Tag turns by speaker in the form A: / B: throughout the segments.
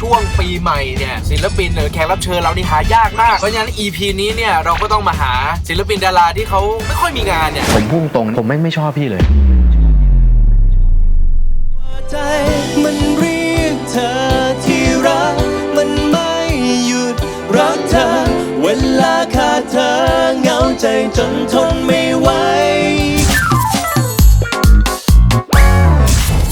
A: ช่วงปีใหม่เนี่ยศิลปินหรือแขกรับเชิญเรานี่หายากมาก เพราะฉะนั้น EP นี้เนี่ยเราก็ต้องมาหาศิลปินดาราที่เขาไม่ค่อยมีงานเนี่ย
B: ผมพุ่งตรง ผมไม่งไม่ชอบพี่เลย
C: ใจมันเรียกเธอที่รัก มันไม่หยุดรักเธอ เวลาขาดเธอเหงาใจจนทนไม่ไหว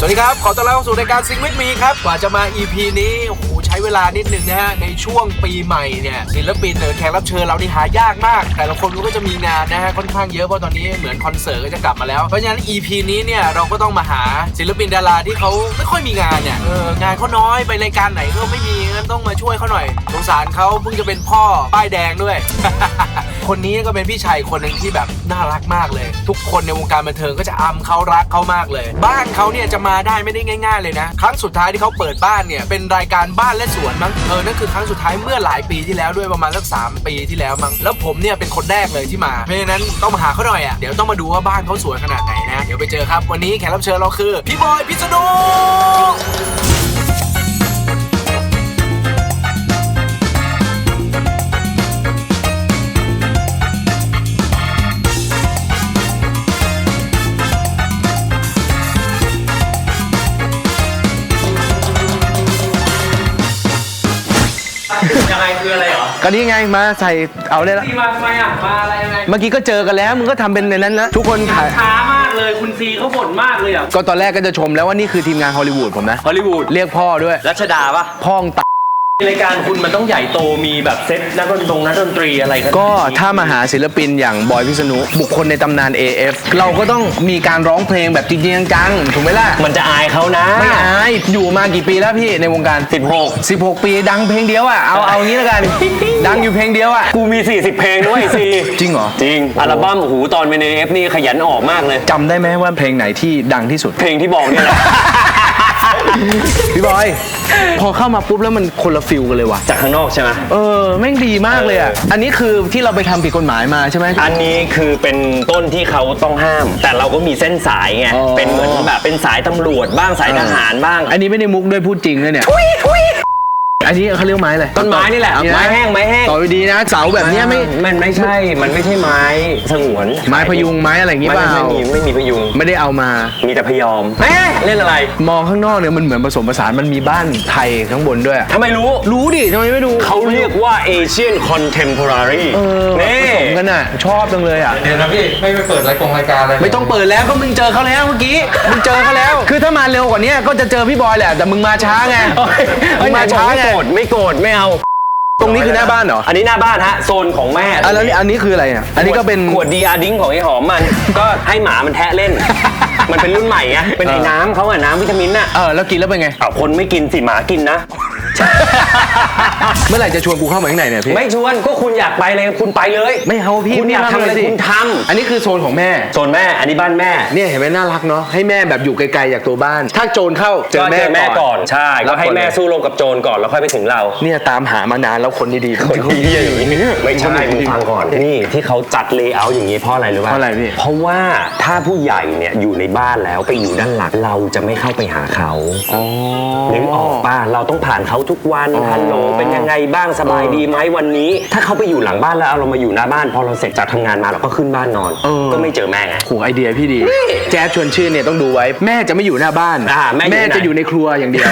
A: วัสดีครับ ขอต้อนรับเข้าสู่รายการซิง with มีครับ กว่าจะมา EP นี้ โอ้โห ใช้เวลานิดหนึ่งนะฮะ ในช่วงปีใหม่เนี่ยศิลปินหรือแขกรับเชิญเรานี่หายากมาก แต่ละคนก็จะมีงานนะฮะ ค่อนข้างเยอะ เพราะตอนนี้เหมือนคอนเสิร์ตก็จะกลับมาแล้ว เพราะฉะนั้น EP นี้เนี่ยเราก็ต้องมาหาศิลปินดาราที่เขาไม่ค่อยมีงานเนี่ย เออ งานเขาน้อย ไปรายการไหนก็ไม่มีงั้นต้องมาช่วยเขาหน่อย สงสารเขาเพิ่งจะเป็นพ่อป้ายแดงด้วย คนนี้ก็เป็นพี่ชายคนหนึ่งที่แบบน่ารักมากเลย ทุกคนในวงการบันเทิงก็จะอำเขารักเขามากเลย บ้านเขาเนี่ยจะมาได้ไม่ได้ง่าย ๆ เลยนะ ครั้งสุดท้ายที่เขาเปิดบ้านเนี่ยเป็นรายการบ้านและสวนมั้งเออนั่นคือครั้งสุดท้ายเมื่อหลายปีที่แล้วด้วยประมาณสักสามปีที่แล้วมั้งแล้วผมเนี่ยเป็นคนแรกเลยที่มาเพราะฉะนั้นต้องมาหาเขาหน่อยอะเดี๋ยวต้องมาดูว่าบ้านเขาสวยขนาดไหนนะเดี๋ยวไปเจอครับวันนี้แขกรับเชิญเราคือ พี่บอยพิษณุ
B: ก็นี่ไงมาใส่เอาเลยละ
D: ซีมาทำไมอะ มาอะไรยังไง
B: เมื่อกี้ก็เจอกันแล้วมึงก็ทำเป็นในนั้นนะทุกคนถ่าย
D: ช้ามากเลยคุณซีเขาบ่นมากเลยอะ
B: ก็ตอนแรกก็จะชมแล้วว่านี่คือทีมงานฮอลลีวูดผมนะ
D: ฮอลลีวูด
B: เรียกพ่อด้วย
D: รัชดาปะ
B: พ่องต
D: รายการคุณมันต้องใหญ่โตมีแบบเซตนักดนตรีนักดนตรีอะไรกัน
B: ก็ถ้ามาหาศิลปินอย่างบอยพิษณุบุคคลในตำนาน AF เราก็ต้องมีการร้องเพลงแบบจริงๆจังๆถูกไหมล่ะ
D: มันจะอายเขานะ
B: ไม่อายอยู่มากี่ปีแล้วพี่ในวงการ
D: 16
B: 16 ปีดังเพลงเดียวอะเอาเอางี้แล้วกัน ดังอยู่เพลงเดียวอะ
D: กูมี 40 เพลงด้วยซี
B: จริงเหรอ
D: จริง อัลบั้มหูตอนเป็นเอฟนี่ขยันออกมากเลย
B: จำได้ไหมว่าเพลงไหนที่ดังที่สุด
D: เพลงที่บอกเนี่ยแหละ
B: พี่บอย พอเข้ามาปุ๊บแล้วมันคนละฟิลกันเลยว่ะ
D: จากข้างนอกใช่ไหม
B: เออ แม่งดีมากเลยอะ อันนี้คือที่เราไปทำผิดกฎหมายมาใช่ไหม
D: อันนี้คือเป็นต้นที่เขาต้องห้าม แต่เราก็มีเส้นสายไง
B: อ๋อ
D: เป็นเหมือนแบบเป็นสายตำรวจบ้างสายทหารบ้าง
B: อันนี้ไม่ได้มุกด้วยพูดจริงด้วยเนี่ย อันนี้เขาเรียกไม้อะไร
D: ต้นไม้นี่แหละ
B: เอา
D: ไม้แห้งไม้แห้ง
B: ต่อไปดีนะเสาแบบเนี้ยไม่
D: มันไม่ใช่ มันไม่ใช่ไม้สงวน
B: ไม้พยุงไม้อะไรอย่างงี้
D: ไม่
B: เปล่า
D: ไม่มีไม่มีพยุง
B: ไม่ได้เอามา
D: มีแต่พยอมเอ๊ะเล่นอะไร
B: มองข้างนอกเนี่ยมันเหมือนผสมผสานมันมีบ้านไทยข้างบนด้วย
D: ทำไมรู้
B: รู้ดิทำไมไม่รู้
D: เขาเรียกว่า Asian Contemporary
B: เออผ
D: นี่
B: สมกันอะชอบจังเลยอะ
E: เดี๋ยวนะพี่ไม่ไปเปิดรายกงรายการอะไร
B: ไม่ต้องเปิดแล้วก็มึงเจอเขาแล้วเมื่อกี้มึงเจอเขาแล้ว คือถ้ามาเร็วกว่านี้ก็จะเจอพี่บอยแหละแต่มึงมาช้าไงมึงมาช้า
D: ไม่
B: ไง
D: โกรธไม่โกรธไม่เอา
B: ตรงนี้คือหน้าบ้านเหรอ
D: อันนี้หน้าบ้านฮะโซนของแม่
B: อะแล้วนี่อันนี้คืออะไรอะอันนี้ก็เป็น
D: ขวดดีอาดิ้งของไอ้หอมมัน ก็ให้หมามันแทะเล่น มันเป็นรุ่นใหม่ไงเป็นไอ้น้ำเขาอะน้ำวิตามินน่ะ
B: เออแล้วกินแล้วเป็นไง
D: เอาคนไม่กินสิหมากินนะ
B: เมื่อไหร่จะชวนกูเข้ามาข้างในเนี่ยพี่
D: ไม่ชวนก็คุณอยากไปเลยคุณไปเลย
B: ไม่เอาพี่
D: คุณอยากทำอะไร
B: สิ
D: คุณท
B: อันนี้คือโซนของแม่ำ
D: โซนแม่อันนี้บ้านแม่
B: เนี่ยเห็นไหมน่ารักเนาะให้แม่แบบอยู่ไกลๆจากตัวบ้าน ถ้าโจรเข้าเจอ
D: ก็
B: แม่
D: เจอแม่ก่อนใช่ก็ให้แม่
B: สู้
D: สู้รบกับโจรก่อนแล้วค่อยไปถึงเรา
B: เนี่ยตามหามานานแล้วคนดีๆ
D: คนที่เฮียอย่างนี้ไม่ใช่มึงฟังก่อนนี่ที่เขาจัดเลเยอร์อย่างนี้เพราะอะไรรู้ป่ะ
B: เพราะอะไรพี่
D: เพราะว่าถ้าผู้ใหญ่เนี่ยอยู่ในบ้านแล้วไปอยู่ด้านหลังเราจะไม่เข้าไปหาเขา
B: อ๋อ
D: นึกออกป่ะเราต้องผ่านเขาทุกวัน
B: อ๋อ
D: ฮัลโหลเป็นยังไงบ้างสบายดีไหมวันนี้ ถ้าเขาไปอยู่หลังบ้านแล้วเอาเรามาอยู่หน้าบ้าน พอเราเสร็จจากทำงานมาเราก็ขึ้นบ้านนอนก็ไม่เจอแม่ไง
B: โหไอเดียพี่ดี แจ๊ดชวนชื่นเนี่ยต้องดูไว้ แม่จะไม่อยู่หน้าบ้าน
D: อ่าแม่อยู่ไหน
B: จะอยู่ในครัวอย่างเดียว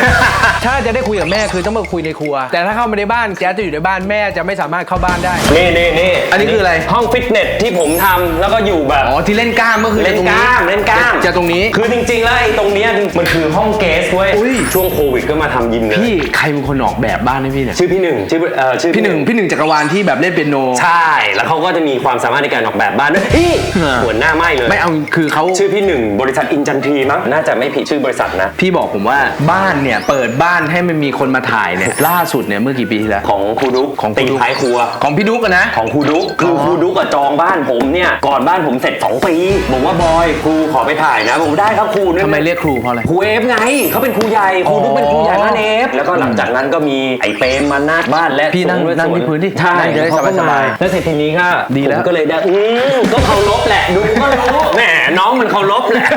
B: ถ้าจะได้คุยกับแม่คือต้องมาคุยในครัว แต่ถ้าเข้ามาในบ้านแจ๊ดจะอยู่ในบ้านแม่จะไม่สามารถเข้าบ้านได้
D: นี่นี่นี่
B: อันนี้คืออะไร
D: ห้องฟิตเนสที่ผมทำแล้วก็อยู่แบบ
B: อ๋อที่เล่นกล้ามก็คือ
D: เล่น
B: ตรง
D: ก
B: นี้
D: ล้ามเล่นกล้าม
B: จะตรงนี้
D: คือจริงๆแล้วไอ้ตรงเนี้ยมันคือห้องเกสเว้ย
B: อุ้ย
D: ช่วงโควิดก็มาทำยิมเลย
B: พี่ใครเป็นคนออกแบบบ้านให้พี่เนี่ย
D: ชื่อพี่หนึ่งชื่อเอ่อชื่อ
B: พี่หนึ่งพี่หนึ่งจักรวาลที่แบบเล่นเปียโน
D: ใช่แล้วเขาก็จะมีความสามารถในการออกแบบบ้านด้วยอี
B: เออ
D: หัวหน้าไหมเลย
B: ไม่เอาคือเขา
D: ชื่อพี่หนึ่งบริษัทอินจันทรีมั้งน่าจะไม่ผิดชื่อบริษัทนะ
B: พี่บอกผมว่าบ้านเนี่ย เปิดบ้านให้มันมีคนมาถ่ายเนี่ย ล่าสุดเนี่ยเมื่อกี่ปีที่แล้ว
D: ของครูดุ๊ก
B: ของครู
D: ตี
B: ดุ๊ก
D: ท้ายครัว
B: ของพี่ดุ๊กอะนะ
D: ของครูดุ๊กคืออ
B: อ
D: ครูดุ๊กอะจองบ้านผมเนี่ย ก่อนบ้านผมเสร็จ 2 ปี บอกว่าบอยครูขอไปถ่ายนะผมได้ครับครูนั่น
B: ทำไมเรียกครูเพราะอะไร
D: ครูเอฟไงเขาเป็นครูใหญ่ครูดุ๊กเป็นครูใหญ่บ้านเอฟแล้วก็หลังจากนั้นก็มีไอ้เปรมมานาดบ้านและ
B: พี่นั่ง
D: สว
B: นั่งที่พื้นดิ
D: ใช่
B: นั่งจะได้
D: เขาก็
B: ส
D: มา
B: บายๆ
D: แล้วเสร็จทีนี้ก็
B: ดีแล้ว
D: ผมก็เลยได้อืมก็เคารพแหละดูก็รู้แหมน้องมันเคารพแหละ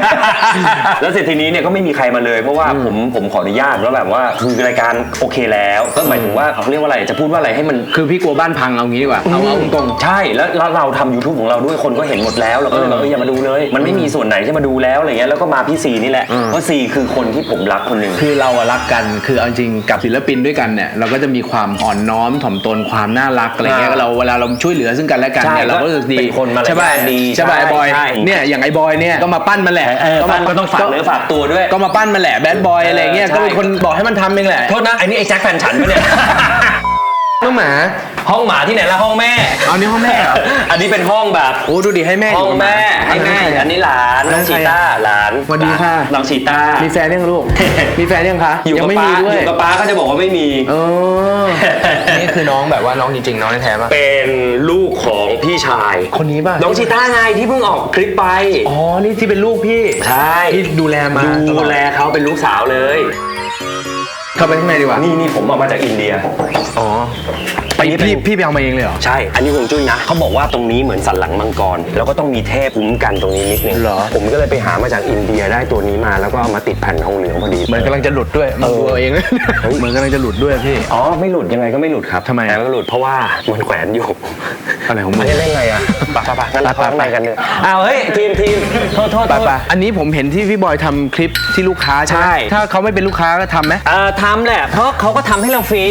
D: แล้วเสร็จทีนี้เนี่ยก็ไม่มีใครมาเลยเพราะว่าผมผมขออนุญาตแล้วแบบว่าคือรายการโอเคแล้ว ก็หมายถึงว่าเขาเรียกว่าอะไรจะพูดว่าอะไรให้มัน
B: คือพี่กลัวบ้านพังเอางี้ดีกว่าเอาเอาตรง
D: ใช่แล้วแล้วเราทำ YouTube ของเราด้วยคนก็เห็นหมดแล้วเราก็เลยแบบเอออย่ามาดูเลย มันไม่มีส่วนไหนที่มาดูแล้วอะไรเงี้ยแล้วก็มาพี่ซีนี่แหละเพราะซีคือคนที่ผมรักคนหนึ่ง
B: ๆคือเราอะรักกันคือเอาจริงกับศิลปินด้วยกันเนี่ยเราก็จะมีความอ่อนน้อมถ่อมตนความน่ารักอะไรเงี้ย
D: อ่า
B: เราเวลาเราช่วยเหลือซึ่งกันและกันเนี่ย
D: ใช่
B: เราก็รู้สึกดี
D: เป็นคนมารยาท
B: ใช่ป่ะ
D: ดี
B: ใช่ป่ะไอ้บอย
D: ใช่
B: เนี่ยอย่างไอ้บอยเนี่ยก็มาปั้นมันแหละ
D: เออ
B: มา
D: ก็ต้องฝากเนื้อฝากตัวด้วย
B: ก็มาปั้นมันแหละแบดบอยอะไรเงี้ย
D: ใช่
B: ก็เป็นคนบอกให้มันทำเองแหละ
D: โทษนะไอ้นี่ไอ้แจ็คแฟนฉันปะเนี่ย
B: น้องหมา
D: ห้องหมาที่ไหนละห้องแม่
B: เอานี่ห้องแม่เหรอ
D: อันนี้เป็นห้องแบบ
B: โอ้ดูดิให้แม่
D: ห้องแม่ให้แม่อันนี้หลานน้องชีต้าหลาน
B: สวัสดีค่ะ
D: น้องชีต้า
B: มีแฟนยังลูก มีแฟนยังคะ
D: อยู่
B: ยั
D: กับ
B: ไม่
D: ป้า
B: มีด้ว
D: อยยู่กับป้าก็จะบอกว่าไม่มี
B: เออนี่คือน้องแบบว่าน้องจริงๆน้องแท้ๆป่ะ
D: เป็นลูกของพี่ชาย
B: คนนี้ป่ะ
D: น้องชีต้าไงที่เพิ่งออกคลิปไป
B: อ๋อนี่ที่เป็นลูกพี่
D: ใช่
B: ที่ดูแลมาต
D: ดู
B: อ
D: แลเขาเป็นลูกสาวเลย
B: เข้าไปข้างในดีกว่า
D: นี่นี่ผมเอามาจากอินเดีย
B: อ๋อ ไปพี่พี่ไปเอามาเองเลยเหรอ
D: ใช่ อันนี้ฮวงจุ้ยนะเขาบอกว่าตรงนี้เหมือนสันหลังมังกร แล้วก็ต้องมีเทพคุ้มกันตรงนี้นิดนึง
B: เหรอ
D: ผมก็เลยไปหามาจากอินเดียได้ตัวนี้มาแล้วก็เอามาติดแผ่นทองเหลืองพอดี
B: เหมือนกำลังจะหลุดด้วยมึงดูเอาเองเหมือนกำลังจะหลุดด้วยพี่
D: อ๋อไม่หลุดยังไงก็ไม่หลุดครับ
B: ทำไม
D: แล้วก็หลุดเพราะว่ามันแขวนอยู่
B: อะไรของมึ
D: ไม่
B: ง
D: ได้เล่นอะไรอะปะปะปะงั้นเราเข้าข้างในกันเลยอ้าวเฮ้ยทีมทีมโทษโทษ
B: ไป
D: โทษ
B: ไปอันนี้ผมเห็นที่พี่บอยทำคลิปที่ลูกค้าใช่ไหม
D: ใช่
B: ถ้าเขาไม่เป็นลูกค้าก็ทำไหม
D: เอ่อทำแหละเพราะเขาก็ทำให้เราฟรี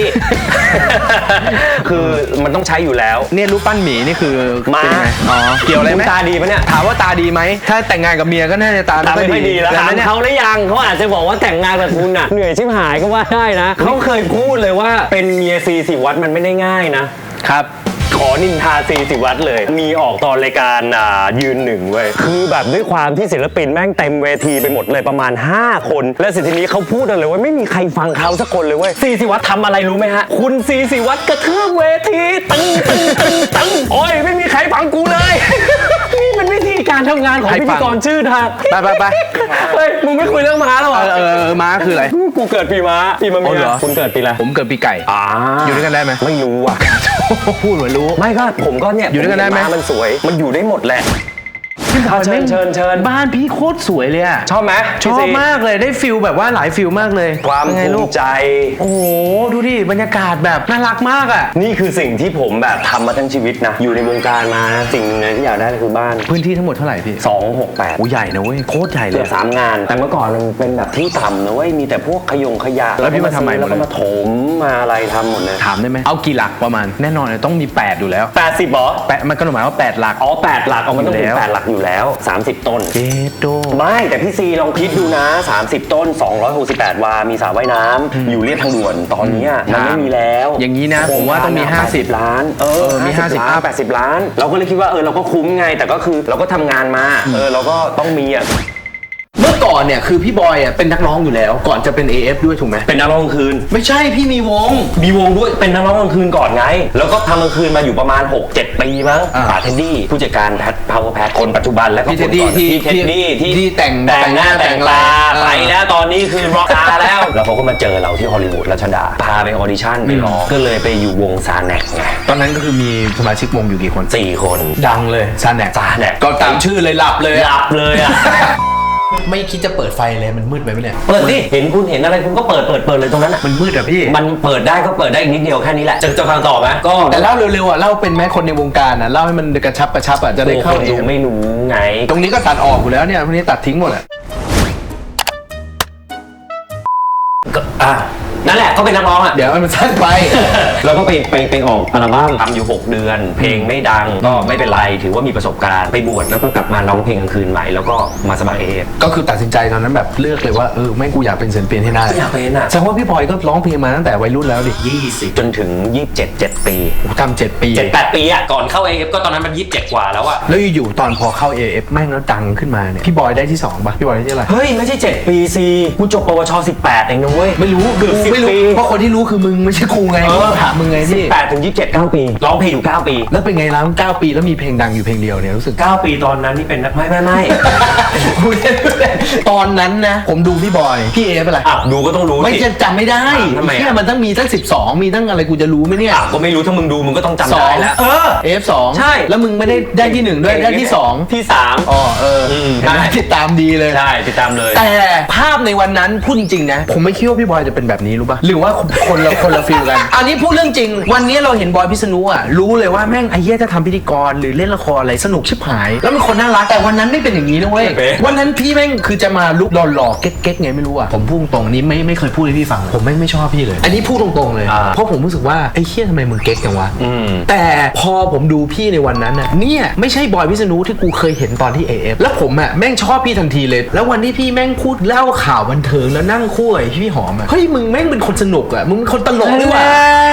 D: คือมันต้องใช้อยู่แล้ว
B: เนี่ยรูปปั้นหมีนี่คือ
D: มา
B: เป็นยังไงอ๋อเกี่ยวอะไรไหม
D: ตาดีปะเนี่ย
B: ถามว่าตาดีไหมถ้าแต่งงานกับเมียก็น่าจะตา
D: ตาไม่ค่อยดีแล้ว
B: ต่
D: ถาม
B: เนี่ย
D: เขาได้ยังเขาอาจจะบอกว่าแต่งงานกับคุณอะ เหนื่อยชิบหายก็ว่าได้นะเขาเคยพูดเลยว่าเป็นเมียซีสิวัดมันไม่ได้ง่ายนะ
B: ครับ
D: ขอ นินทาซีสิวัตรเลย มีออกตอนรายการอ่ายืนหนึ่งเว้ยคือแบบด้วยความที่ศิลปินแม่งเต็มเวทีไปหมดเลยประมาณ 5 คน และสิทีนี้เขาพูดเลยว่าไม่มีใครฟังเขาสักคนเลยเว้ยซีสิวัตรทำอะไรรู้ไหมฮะ คุณซีสิวัตรกระทืบเวทีตึงตึงตึงตึงโอ้ยไม่มีใครฟังกูเลย นี่มันวิธีการทำงานของพิธีกรชื่อทาง
B: ไปไปไป
D: เฮ้ย มึงไม่คุยเรื่องม้าแล้วเหร
B: อเออม้าคืออะไร
D: กูเกิดปีม้าปีมะ
B: อ๋
D: เมี
B: เหร
D: ย
B: อ
D: คุณเกิดปีอะไร
B: ผมเกิดปีไก่
D: อ่า
B: อยู่ด้วยกันได้ไหม
D: ไม่รู้อะ
B: พูดเหมือนรู้
D: ไม่ก็ผมก็เนี่ย
B: อยู่ด้วยกันได้ไหม
D: ผเามันสวย มันอยู่ได้หมดแหละ เอาเชิญเชิญเชิญ
B: บ้านพี่โคตรสวยเลยอะ
D: ชอบไหม
B: ชอบมากเลยได้ฟิลแบบว่าหลายฟิลมากเลย
D: ความ
B: เป็นไง
D: ภู
B: ลูก
D: มิใจ
B: โอ้โหดูดิบรรยากาศแบบน่ารักมากอะ
D: นี่คือสิ่งที่ผมแบบทำมาทั้งชีวิตนะ อยู่ในวงการมานะสิ่งหนึงเลยที่อยากได้ก็คือบ้าน
B: พื้นที่ทั้งหมดเท่าไหร่พี่
D: 268
B: โอ้ใหญ่นะเว้ยโคตรใหญ่เล
D: เกื
B: ย
D: อบสามงาน แต่เมื่อก่อนมันเป็นแบบที่ต่ำนะเว้ย มีแต่พวกขยงขยะ
B: แล้วพี่มาทำไม
D: แล้วก็
B: หมดเลย
D: มาถมมาอะไรทำหมดเลย
B: ถามได้ไหมเอากี่หลักประมาณแน่นอนเลยต้องมี 8 อยู่แล้ว
D: 80เหรอ
B: แปะมันก็หมายว่า 8 หลัก
D: อ๋อ8หลักเอามันต้อง
B: อยู่
D: เป็น
B: แล้ว
D: 8หลักอยู่แล้ว 30 ต้น
B: เจโด
D: ไม่แต่พี่ซีลองคิดดูนะ 30 ต้น 268 วา มีสระว่ายน้ำอยู่เรียบทางด่วนตอนเนี้ยมันไม่มีแล้ว
B: อย่างนี้นะผมว่าต้องมี
D: โครกร
B: 50
D: ล้านเอ
B: เอ
D: อ
B: อมี
D: 50
B: 50
D: ล้าน 80 ล้าน เราก็เลยคิดว่าเออเราก็คุ้มไงแต่ก็คือเราก็ทำงานมาเออเราก็ต้องมีอะ
B: เมื่อก่อนเนี่ยคือพี่บอยอะเป็นนักร้องอยู่แล้ว ก่อนจะเป็น AF ด้วยถูกไหม
D: เป็นนักร้องกลางคืน
B: ไม่ใช่พี่มีวง
D: มีวงด้วยเป็นนักร้องกลางคืนก่อนไง แล้วก็ทำกลางคืนมาอยู่ประมาณ 6-7 ปีมั้ง
B: อ่า
D: ป๋าเท็ดดี้ผู้จัดการแพทพาวเวอร์แพทคนปัจจุบันแล้วก็
B: พี่เท็ดดี้
D: คนก่อน
B: ที่
D: พี่เท็ดดี้ที่
B: ที่แต่ง
D: แต่งหน้า
B: แต่
D: แต่
B: ง
D: ง
B: ตา
D: ตา
B: เออ
D: ไปแล้วตอนนี้คือร็อกสตาร์แล้ว แล้วเขาก็มาเจอเราที่ฮอลลีวูดรัชดา พาไปออดิชั่นไปร้องก็เลยไปอยู่วงซาแนกไง
B: ตอนนั้นก็คือมีสมาชิกวงอยู่กี่คน
D: สี่คน
B: ดังเลยซาแนก
D: ซาแนก
B: ก็ตามชื่อเลยหลับเลย
D: หลับเลยอะ
B: ไม่คิดจะเปิดไฟเลยมันมืดไปไหมเนี่ย
D: เปิดดิเห็นคุณเห็นอะไรคุณก็เปิดเปิดเปิดเลยตรงนั้นอะ
B: มันมืดอะพี่
D: มันเปิดได้ก็เปิดได้อีกนิดเดียวแค่นี้แหละจะจะฟังต่อไหมก็
B: แต่เล่าเร็วๆอะเล่าเป็นไหมคนในวงการอะเล่าให้มันกระชับกระชับอะจะได้เข้า
D: คน
B: เอ
D: ดู
B: ง
D: ไม่รู้ไง
B: ตรงนี้ก็ตัดออกอยู่แล้วเนี่ยพวกนี้ตัดทิ้งหมดอะ
D: ก็อะ นั่นแหละก็เป็นนักร้องอะ
B: เดี๋ยวมันสั้นไป
D: แล้วก็ไปไปไปออกอัลบั้มทำอยู่ 6 เดือน เพลงไม่ดังก็ไม่เป็นไรถือว่ามีประสบการณ์ไปบวชแล้วก็กลับมาร้องเพลงกลางคืนใหม่แล้วก็มาสมัครเอฟ
B: ก็คือตัดสินใจตอนนั้นแบบเลือกเลยว่าเออไม่งกูอยากเป็นศิลปินให้ได้
D: อยากเป็นอะ
B: แสดงว่าพี่บอยก็ร้องเพลงมาตั้งแต่วัยรุ่นแล้วดิ
D: จนถึง 27 7 ปี
B: โอ้ทำเจ็ดปี
D: 7 8 ปีอะก่อนเข้า AF ก็ตอนนั้นมัน 27 กว่าแล้วอะ
B: แล้วอยู่ๆตอนพอเข้า AF แม่งแล้วดังขึ้นมาเนี่ยพี่บอยได้ที่สองป่ะพี่บอยได้ที่อะไร
D: เฮ้ยไม่ใช่ 7 ปีสิกูจบปวช 18 เองนะเว้ย
B: ไม่รู้
D: เกือบ
B: กู
D: สิบ
B: ไม่รู้
D: ปี
B: เพราะคนที่รู้คือมึงไม่ใช่ครูไงเพราะว่าถามมึงไงพี่
D: 8ถึง27 9ปี ร้องเพลงอยู่9ปี
B: แล้วเป็นไงร้องเก้าปีแล้วมีเพลงดังอยู่เพลงเดียวเนี่ยรู้สึก
D: 9ปีตอนนั้นนี่เป็นนักไม่ไม่ไม่
B: พูดเล่นพูดเล่นตอนนั้นนะ ผมดูพี่บอย พี่เอเป็นไร
D: อะดูก็ต้องรู้
B: ไม่
D: สิ
B: จะจำไม่ได้
D: อะทำไมอะ
B: เที่ยมันต้องมีตั้ง 12 มีตั้งอะไรกูจะรู้ไหมเนี่ย
D: อะก็ไม่รู้ถ้ามึงดูมึงก็ต้องจำ
B: สอ
D: ได้
B: ง
D: แล้วเออ
B: เอฟสอง
D: ใช่
B: แล้วมึงไม่ได้ได้ที่หนึ่งด้วยได้ที่สอง
D: ที่3
B: อ๋อเอออ
D: ม
B: เห็นไหมติดตามดีเลย
D: ใช่ติดตามเลย
B: แต่ภาพในวันนั้นพูดจริงๆนะ ผมไม่คิดว่าพี่บอยจะเป็นแบบนี้รู้ป่ะหรือว่าคนละคนละฟิลกัน อันนี้พูดเรื่องจริง วันนี้เราเห็นบอยพิษณุอะรู้เลยว่าแม่งไอ้เหี้ยจะทำพิธีกรหรือเล่นละครอะไรสนุกชิบหาย แล้วเป็นคนน่ารักแต่วันนั้นไม่เป็นอย่างนี้นะเว้ย
D: ไม่เป็น
B: วันนั้นพี่แม่งคือจะมาลุกหล่อๆเก๊กๆไงไม่รู้อะผมพูดตรงๆนี้ไม่ไม่เคยพูดให้พี่ฟัง ผมไม่งไม่ชอบพี่เลย อันนี้พูดตรงๆเลย
D: อ่า
B: เพราะผมรู้สึกว่าไอ้เหี้ยทำไมมึงเก๊กจังวะ
D: อืม
B: แต่พอผมดูพี่ในวันนั้นน่ะเนี่ยไม่ใช่บอยพิษณุที่กูเคยเห็นตอนที่ AF แล้วผมอะแม่งชอบพี่ทันทีเลย แล้ววันที่พี่แม่งพูดเล่าข่าวบันเทิงแล้วนั่งคู่กับไอ้พี่หอมอะเฮ้ยมึงแม่งเป็นคนสนุกอะมึงเป็นคนตลกด้วยว่ะ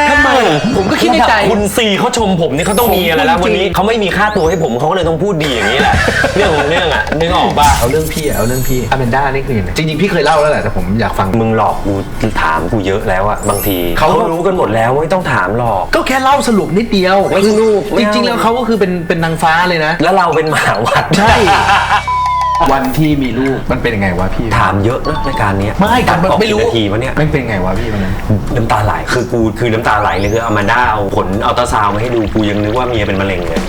B: ทำไมผมก็คิดในใจ
D: คุณซีเขาชมผมนี่เขาต้องมีอะไรแล้ว
B: ผมพูด
D: วัน
B: จริง
D: นี้เขาไม่มีค่าตัวให้ผมเขาก็เลยต้องพูดดีอย่างนี้แหละเรื่องของเรื่องอะนึกออกป่ะ
B: เอาเรื่องพี่อะเอาเรื่องพี่อเมนด้านี่คือยังไงจริงๆพี่เคยเล่าแล้วแหละแต่ผมอยากฟัง
D: มึงหลอกกูถามกูเยอะแล้วอะบางที
B: เขา
D: เขารู้กันหมดแล้วไม่ต้องถามหรอก
B: ก็แค่เล่าสรุปนิดเดียว
D: ไม่สนุกไม่
B: จ
D: เอา
B: ริงๆแล้วเขาก็คือเป็นเป็นนางฟ้าเลยนะ
D: แล้วเราเป็นหมาวัด
B: ใช่ วันที่มีลูกมันเป็นยังไงวะพี่
D: ถามเยอะนะรายการเนี้ย
B: ไม่
D: ตั
B: กั
D: ด
B: น
D: ออก
B: ไม่รู้
D: กี่นาทีวะเนี่ย
B: มันเป็นไงวะพี่วันนั้น
D: น้ำตาไหล คือกูคือน้ำตาไหลเลยคือเอามาด้าเอาผลอัลตราซาวด์มาให้ดูกูยังนึกว่าเมียเป็นมะเร็งเลย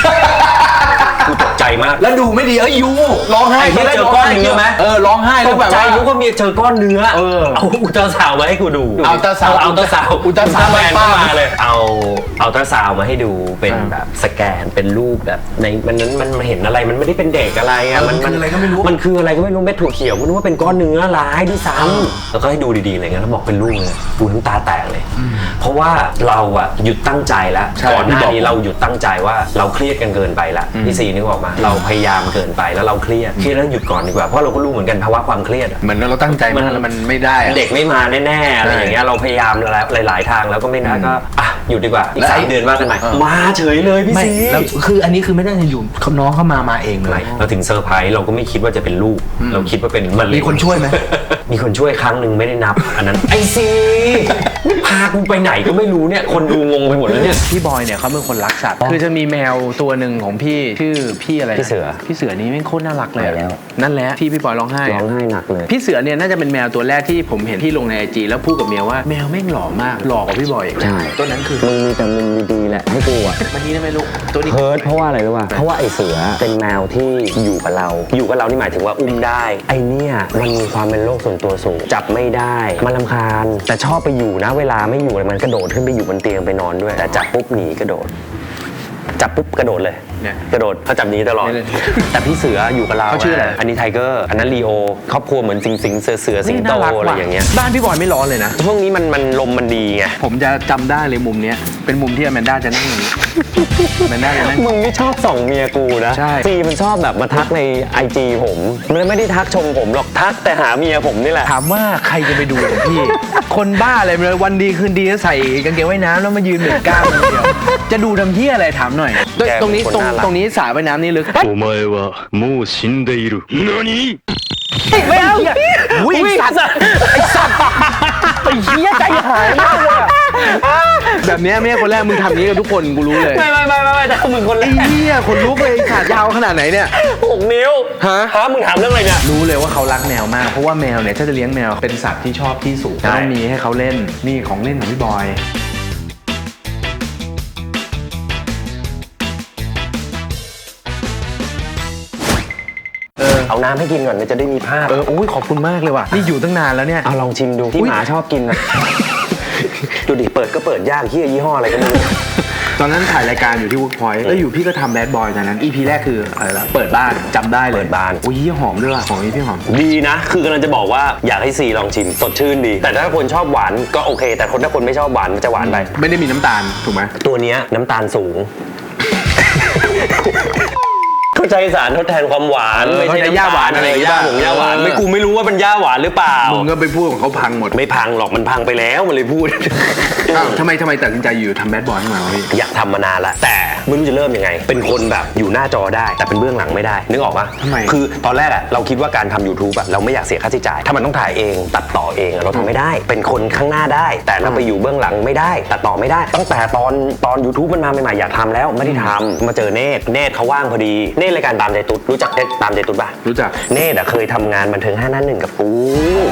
D: กูตกใจ มาก
B: แล้วดูไม่ดีเอ้ยยูร้องไห้
D: ไอ้เหี้ยเจอก้อนเนื้อไหม
B: เออร้องไห้
D: ต
B: แล้ว
D: ก
B: แบบ
D: ใจ
B: ว่า
D: นึกว่าเมียเจอก้อนเนื้อ
B: เออ
D: เอาอุลตราซาวด์มาให้กูดู
B: อัลตราซาวด์
D: เอัลตราซาวด์
B: อุลตราซาวด์
D: แมน
B: ป้า
D: เข้า มาเลย เอาอัลตราซาวด์มาให้ดูเป็น
B: อ่า
D: แบบสแกนเป็นรูปแบบในมันนั้นมันเห็นอะไรมันไม่ได้เป็นเด็กอะไรอะ
B: เออมันคืออะไรก็ไม่รู้
D: มันคืออะไรก็ไม่รู้เม็ดถั่วเขียวกูนึกว่าเป็นก้อนเนื้อร้ายด้วยซ้ำแล้วก็ให้ดูดีๆอะไรเงี้ยแล้วบอกเป็นลูกเลยกูน้ำตาแตกเลย เพราะว่าเราอะหยุดตั้งใจแล้ว
B: ใช่
D: ก่อนหน้า
B: พี่บอก
D: นี้เราหยุดตั้งใจว่าเราเครียดกันเกินไปละพี่ซีนึกออกมาเราพยายามเกินไปแล้วเราเครียดเครียดแล้วหยุดก่อนดีกว่าเพราะเราก็รู้เหมือนกันภาวะความเครียดอะ
B: เหมือนเราตั้งใจมากแล้วมันไม่ได้อะ
D: เด็กไม่มาแน่ๆอะไรอย่างเงี้ยเราพยายามหลายๆทางแล้วก็ไม่ได้ก็อะหยุดดีกว่าอีก
B: แล้ว
D: สา
B: ไอ้
D: มเดือนว่ากันใหม่
B: เออ
D: มาเฉยเลยพี่
B: ไม่
D: ซี
B: แล้วคืออันนี้คือไม่ได้อยู่เขาน้องเข้ามามาเองเลย
D: เราถึงเซอร์ไพรส์เราก็ไม่คิดว่าจะเป็นลูก เราคิดว่าเป็นมะเร็ง
B: มีคนช่วยไหม
D: มีคนช่วยครั้งหนึ่งไม่ได้นับ อันนั้นไอซีนี่พากูไปไหนก็ไม่รู้เนี่ย คนดูงงไปหมดแล้วเนี่ย
B: พี่บอยเนี่ยเขาเป็นคนรักสัตว์ คือจะมีแมวตัวหนึ่งของพี่ชื่อพี่อะไรนะ
D: พี่เสือ
B: พี่เสือนี่แม่งโคตรน่ารักเลยอะ
D: ไปแล้ว
B: นั่นแหละที่พี่บอยร้องไห้
D: ร้
B: อะ
D: องไห้หนักเลย
B: พี่เสือเนี่ยน่าจะเป็นแมวตัวแรกที่ผมเห็นที่ลงในไอจีแล้วพูดกับเมียว่าแมวแม่งหล่อมากหล่อกว่าพี่บอยอีก
D: ใช่
B: ตัวนั้นคือ
D: มึงมีแต่มุมดีๆแหละให้กูอะ
B: มันนี้ได้ไหมลูกตัวนี้
D: เฮิร์ตเพราะว่าอะไรรู้ป่ะ เพราะว่าไอเสือเป็นแมวที่อยู่กับเรา อยู่กับเรานี่หมายถึงว่าอุ้มได้ ไอเนี่ยมันมีความเป็นโลกส่วนตัวสูง จับไม่ได้มันลำคาญ แต่ชอบไปอยู่นะ เวลาไม่อยู่เลยมันกระโดดขึ้นไปอยู่บนเตียงไปนอนด้วย แต่จับปุ๊บหนีกระโดด จับปุ๊บกระโดดเลย
B: เนี่ย
D: กระโดดเขาจับหนี้ตลอด
B: เนี่ย
D: แต่พี่เสืออยู่กับเรา
B: เขาชื่ออะไร
D: อันนี้ไทเกอร์อันนั้นลีโอครอบครัวเหมือนสิงสิงเสือเสือสิงโต
B: น่ารัก
D: อะไร
B: ว่ะ
D: อย่างเงี้ย
B: บ้านพี่บอยไม่ร้อนเลยนะ
D: ช่วงนี้มันมันลมมันดีไง
B: ผมจะจำได้เลยมุมเนี้ยเป็นมุมที่อแมนด้าจะนั่งอย่างนี้อแมนด้าจะนั่ง
D: มึงไม่ชอบส่องเมียกูนะ
B: ใช่
D: ซีมันชอบแบบมาทักในไอจีผม มันไม่ได้ทักชมผมหรอกทักแต่หาเมียผมนี่แหละ
B: ถามว่าใครจะไปดูของพี่ คนบ้าอะไรเลยวันดีคืนดีก็ใส่กางเกงว่ายน้ำแล้วมายืนเหมือนกล้ามคนเดียว จะดูทำที่อะไรถามหน่อย
D: แก
B: ตรงนี้
D: เป็นคน
B: ตรง
D: น่ารัก
B: ตรงนี้สระว่ายน้ำนี่ลึก
F: お前はもう死んでいる。何
B: ไม่เอาอุ้ยไอ้สัตว์ไอ้สัตว์ไอ้เหี้ยใจหายมากเลยอะ แบบเนี้ยไม่ใช่คนแรกมึงทำอย่างนี้กับทุกคนกูรู้เลย
D: ไม่ไม่ไม่ไม่ไม่แต่มึงคนแร
B: ไอ้
D: ก
B: เหี้ยคนลุกเลยขาดยาวขนาดไหนเนี่ย
D: หกนิ้ว
B: ฮะ
D: ฮะมึงถามเรื่องอะไรเนี่ย
B: รู้เลยว่าเขารักแมวมาก เพราะว่าแมวเนี่ยถ้าจะเลี้ยงแมวเป็นสัตว์ที่ชอบที่สูง
D: ใช่
B: ต้องมีให้เขาเล่นนี่ของเล่นของพี่บอย
D: เอาน้ำให้กินก่อนเดี๋ยวจะได้มีภาพ
B: เออโอ้ยขอบคุณมากเลยว่ะ นี่อยู่ตั้งนานแล้วเนี่ย
D: เอาลองชิมดูที่
B: อุ๊ย
D: หมาชอบกินนะ ดูดิเปิดก็เปิดยากที่ยี่ห้ออะไรก็ไม่รู้
B: ตอนนั้นถ่ายรายการอยู่ที่ Workpoint แล้วอยู่พี่ก็ทำแบดบอยตอนนั้น EP แรกคืออะไรล่ะเปิดบ้านจำได้เลย
D: เปิดบ้าน
B: อุ้ยหอมด้วยว่ะของนี้พี่หอม
D: ดีนะ คือกำลังจะบอกว่าอยากให้ซีลองชิมสดชื่นดี แต่ถ้าคนชอบหวานก็โอเค แต่คนถ้าคนไม่ชอบหวานมันจะหวานไป
B: ไม่ได้มีน้ำตาลถูกไหม
D: ตัวเนี้ยน้ำตาลสูงเค ใช้สารทดแทนความหวาน
B: เออ
D: ไม่ใช่
B: เขาใช้ย่าหวานอะไร
D: ย่าหวานย่าหวาน
B: เออ
D: ไม่กูไม่รู้ว่าเป็นย่าหวานหรือเปล่า
B: มึงก็ไปพูดของเขาพังหมด
D: ไม่พังหรอกมันพังไปแล้วมันเลยพูด
B: อ้าว ทำไมทำไมตัดสินใจอยู่ทำแบดบอยขึ้นมาวะพี่
D: อยากทำมานานละแต่ไม่รู้จะเริ่มยังไง เป็นคนแบบอยู่หน้าจอได้ แต่เป็นเบื้องหลังไม่ได้ นึกออกปะ
B: ทำไม
D: คือตอนแรกอะเราคิดว่าการทำ YouTube อะเราไม่อยากเสียค่าใช้จ่าย ถ้ามันต้องถ่ายเอง ตัดต่อเองอะเราทำไม่ได้ เป็นคนข้างหน้าได้ แต่เราไปอยู่เบื้องหลังไม่ได้ ตัดต่อไม่ได้ ตั้งแต่ตอนตอน YouTube มันมาใหม่ๆอยากทำแล้วไม่ได้ทำมาเจอเนตเนตเขาว่างพอดีเนตรายการตามใจตุ๊ดรู้จักเนตตามใจตุ๊ดปะ
B: รู้จัก
D: เนตอะเคยทำงานบันเทิงห้าหน้าหนึ่งกับกู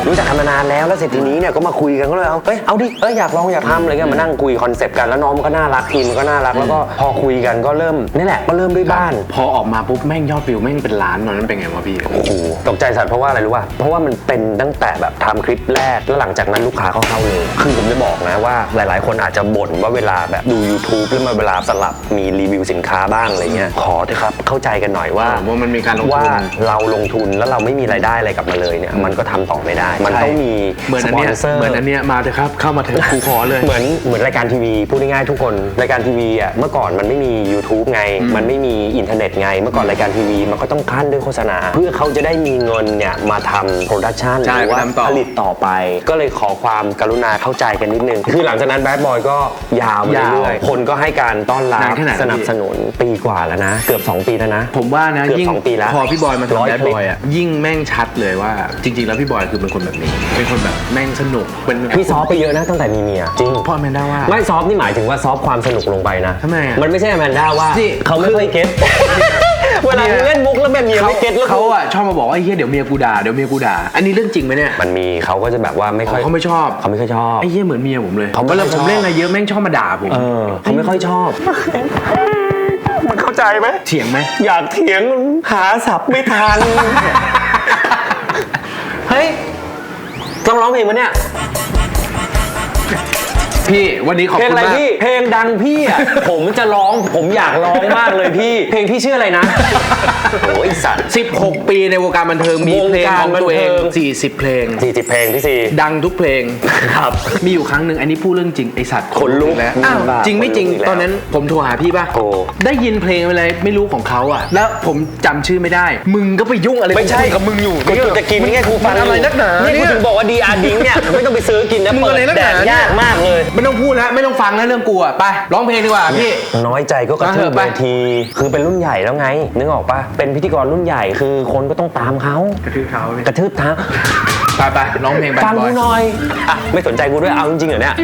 D: รู้จักกันมานานแล้วแล้วเสร็จทีนี้เนี่ยก็มาคุยกันก็เลยเอาเอ้ยเอาดิเอ้ยอยากลองอยากทำอะไรเงี้ยมานั่งคุยคอนเซปต์กันแล้วน้องมันก็น่ารักทีมมันก็น่ารักแล้วก็พอคุยกันก็เริ่มนี่แหละก็เริ่มด้วยบ้าน
B: พอออกมาปุ๊บแม่งยอดวิวแม่งเป็นล้านตอนนั้นเป็นไงวะพี่
D: โอ้โหตกใจสัตว์เพราะว่าอะไรรู้ป่ะเพราะว่ามันเป็นตั้งแต่แบบทำคลิปแรกแล้วหลังจากนั้นลูกค้าเขาเข้าเลยคือผมจะบอกนะว่าหลาย ๆ คนอาจจะบ่นว่าเวลาแบบดู YouTube แล้วมาเวลาสลับมีรีวิวสินค้าบ้างอะไรเงี้ยขอเถอะครับเข้าใจกันหน่อยว่า
B: ว่ามันมีการลงทุน
D: ว่าเราลงทุนแล้วเราไม่มีรายได้อะไรกลับมาเลยเนี่ยมันก็ทำต่อไม่ได้ มันต้องมี
B: เหมือน
D: ส
B: อัน
D: ปอ
B: เนี้ย
D: นเซอร์
B: เหมือนอันเนี้ยมาเถอะครับเข้ามาเถอะกูขอเลย
D: เหมือนเหมือนรายการทีวีพูดง่ายๆทุกคนรายการทีวีอะเมื่อก่อนมันไม่มี YouTube ไง มันไม่มีอินเทอร์เน็ตไง เมื่อก่อนรายการทีวีมันก็ต้องขั้นด้วยโฆษณา เพื่อเขาจะได้มีเงินเนี่ยมาทำโปรดักชัน
B: ใช่
D: หรือว่า
B: ไปทำต่อ
D: ผลิตต่อไป ก็เลยขอความกรุณาเข้าใจกันนิดนึง คือหลังจากนั้นแบดบอยก็ยาวมาเรื่อยๆคนก็ให้การต้อนรับ
B: นานแค่ไหน
D: สนับสนุนปีกว่าแล้วนะ เกือบ 2 ปีแล้วนะ
B: ผมว่านะ
D: เกือบ
B: ยิ่ง
D: สองปีแล้ว
B: พอพี่บอยมา
D: ร้อย
B: ทำแบด
D: คลิ
B: บ
D: ป
B: อยอะยิ่งแม่งชัดเลยว่า จริง ๆ แล้วพี่บอยคือเป็นคนแบบนี้ เป็นคนแบบแม่งสนุกเป็น
D: พี่ซอฟไปเยอะนะตั้งแต่มีเมียจริง
B: พ่อแมนด้าว่า
D: ไม่ซอฟนี่หมายถึงว่าซอฟความสนุกลงไปนะ
B: ทำไมอะ
D: มันไม่ใช่แมนด้าว่า
B: นี่
D: เขาไม่ค่อยเก็ตเวลามึงเล่นมุกแล้วแม่เมียไม่เก็ตแล้ว
B: เขาอะชอบมาบอกว่าไอ้เฮียเดี๋ยวเมียกูด่าเดี๋ยวเมียกูด่า อันนี้เรื่องจริงไหมเนี่ย
D: มันมีเขาก็จะแบบว่าไม่ค่อย
B: เขาไม่ชอบ
D: เขาไม่ค่อยชอบ
B: ไอ้เฮียเหมือนเมียผมเลย
D: เขาไม่
B: เวลา
D: ค่อย
B: ผ
D: ช
B: ม
D: อบ
B: เล่นอะไรเยอะแม่งชอบมาด่าผม
D: เออเขาไม่ค่อยชอบ มันเข้าใจไหม
B: เถียงไหม
D: อยากเถียงหาศัพท์ไม่ทัน เฮ้ยต้องร้องเพลงมั้เนี่ย
B: พี่วันนี้ขอบ
D: เพลง
B: คุณ
D: อะไร
B: มาก
D: พี่ เพลงดังพี่อะ ผมจะร้อง ผมอยากร้องมากเลยพี่ เพลงพี่ชื่ออะไรนะ โอ้ยสัตว์
B: 16 ปีในวงการบันเทิงมี
D: วง
B: เพลง
D: การ
B: ของตัวเอง
D: บันเทิง
B: 40 เพลง
D: สี่สิบเพลงพี่ซี
B: ดังทุกเพลง
D: ครับ
B: มีอยู่ครั้งหนึ่งอันนี้พูดเรื่องจริงไอสัตว์
D: ขนลุก
B: แล้วอ้าว
D: บ้า
B: จริงไม่จริง
D: ขนลุกอีกแล้ว
B: ตอนนั้นผมโทรหาพี่ป่ะ
D: โทร
B: ได้ยินเพลงอะไรไม่รู้ของเขาอะ แล้วผมจำชื่อไม่ได้ มึงก็ไปยุ่งอะไร
D: ไม่ใช่
B: กับมึงอยู่
D: กูจะกินไงกูฟัง
B: มันอะไรนักหนา
D: นี่กู
B: เนี่ย
D: ถึงบอกว่าดีอาร์ดิ้งเนี่ยไม่ต้องไปซื้อกินนะ
B: มึง
D: เปิ
B: อะไร
D: ด
B: นัก
D: แด
B: หนากเนี่ย
D: ยากมากเลย
B: ไม่ต้องพูดแล้วไม่ต้องฟังแล้วเรื่องกูอะไปร้องเพลงดีกว่าพี่
D: น้อยใจก็กระทืบ
B: มาเถอะไป
D: เวที คือเป็นรุ่นใหญ่แล้วไง นึกออกปะเป็นพิธีกรรุ่นใหญ่คือคนก็ต้องตามเขา
B: กระทืบเขา
D: กระทืบเท้า
B: ไปไปร้องเพลงไป
D: ฟังกูหน่อยอะไม่สนใจกูด้วยเอาจริงๆเหรอเนี่ย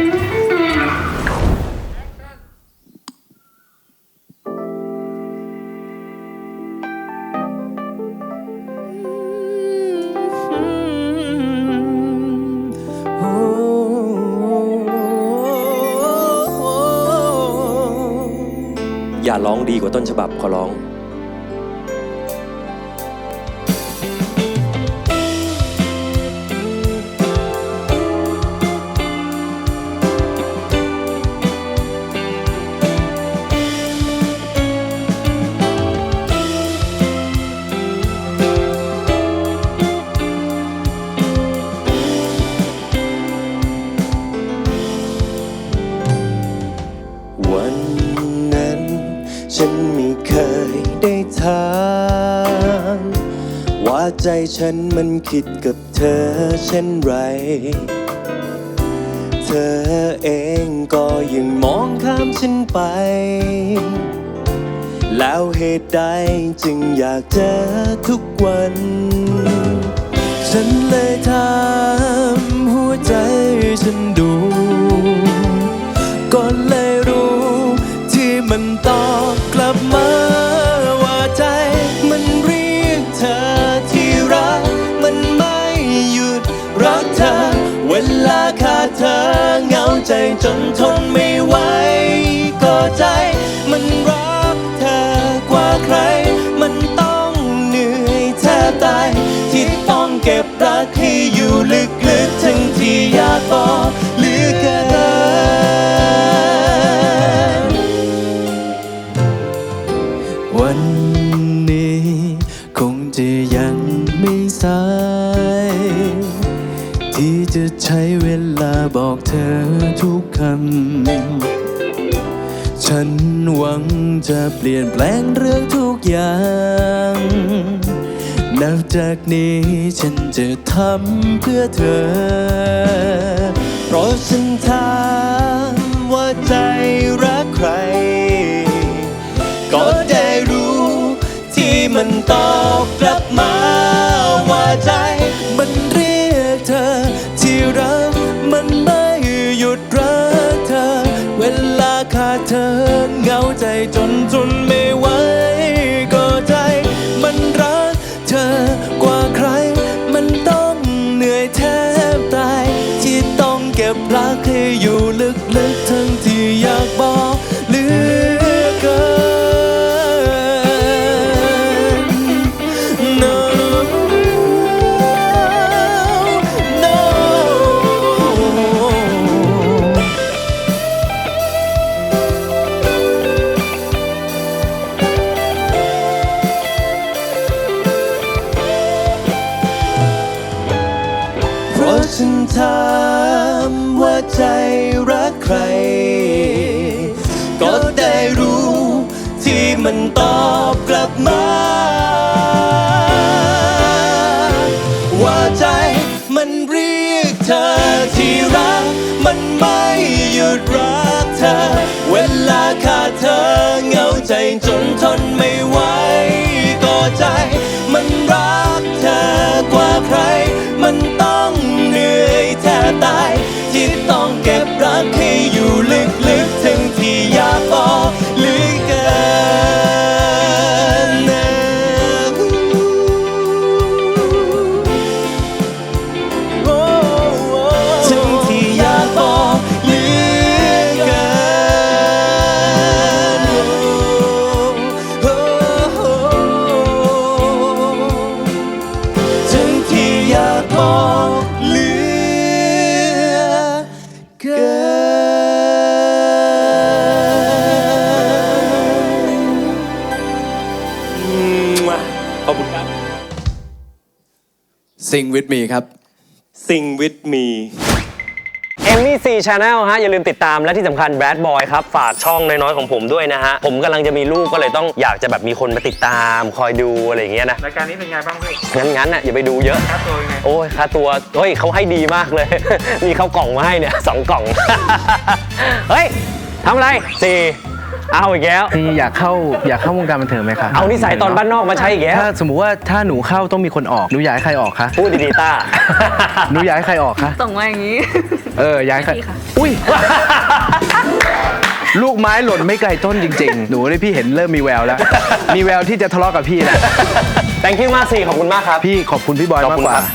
C: กว่าต้นฉบับขอร้อง ฉันมันคิดกับเธอเช่นไร เธอเองก็ยังมองข้ามฉันไป แล้วเหตุใดจึงอยากเจอทุกวัน ฉันเลยถามหัวใจฉันดูก็เลยรู้ที่มันตอบกลับมา เธอเหงาใจจนทนไม่ไหวก็ใจ มันรักเธอกว่าใคร มันต้องเหนื่อยแทบตายที่ต้องเก็บรักให้อยู่ลึกๆ ทั้งที่อยากบอกเหลือเกิน ธอทุกคำ ฉันหวังจะเปลี่ยนแปลงเรื่องทุกอย่างนับจากนี้ฉันจะทำเพื่อเธอ เพราะฉันถามว่าใจรักใคร ก็ได้รู้ที่มันตอบกลับมา ใจจนจน รัก มันไม่หยุดรักเธอ เวลาขาดเธอเหงาใจจนทนไม่ไหวก็ใจ มันรักเธอกว่าใคร มันต้องเหนื่อยแทบตาย ที่ต้องเก็บรักให้อยู่ลึกๆถึงที่อยากบอก Sing with me ครับ
D: Sing with me เอมมี่ซีชาแนลฮะ อย่าลืมติดตามและที่สำคัญแบดบอยครับ ฝากช่องน้อยๆของผมด้วยนะฮะ ผมกำลังจะมีลูกก็เลยต้องอยากจะแบบมีคนมาติดตามคอยดูอะไรอย่างเงี้ยนะ
E: รายการนี้เป็นไงบ้างพี่
D: งั้นงั้นๆน่ะอย่าไปดูเยอะ
E: ค่าตัวยังไง
D: โอ้ยค่าตัว เฮ้ยเขาให้ดีมากเลย มีข้าวกล่องมาให้เนี่ยสองกล่อง เฮ้ยทำอะไรสี่ เอาอีกแล้ว
B: พี่อยากเข้าอยากเข้าวงการบันเทิงไหมคะ
D: เอานิสัยตอนบ้านนอกมาใช้อีกแล้ว
B: ถ้าสมมุติว่าถ้าหนูเข้าต้องมีคนออกหนูอยากให้ใครออกคะ
D: พูดดีๆต้า
B: หนูอยากให้ใครออกคะ
G: ส่งมาอย่างนี้
B: เอออยากให้ใคร
G: พี่ค่ะ
B: อุ้ย ลูกไม้หล่นไม่ไกลต้นจริง ๆ หนูได้พี่เห็นเริ่มมีแววแล้ว มีแววที่จะทะเลาะกับพี่แล้ว
D: thank you มากสี่ขอบคุณมากครับ
B: พี่ขอบคุณพี่บอย
D: ขอบ
B: มาก
D: คุณ
B: กว่า
D: ครับ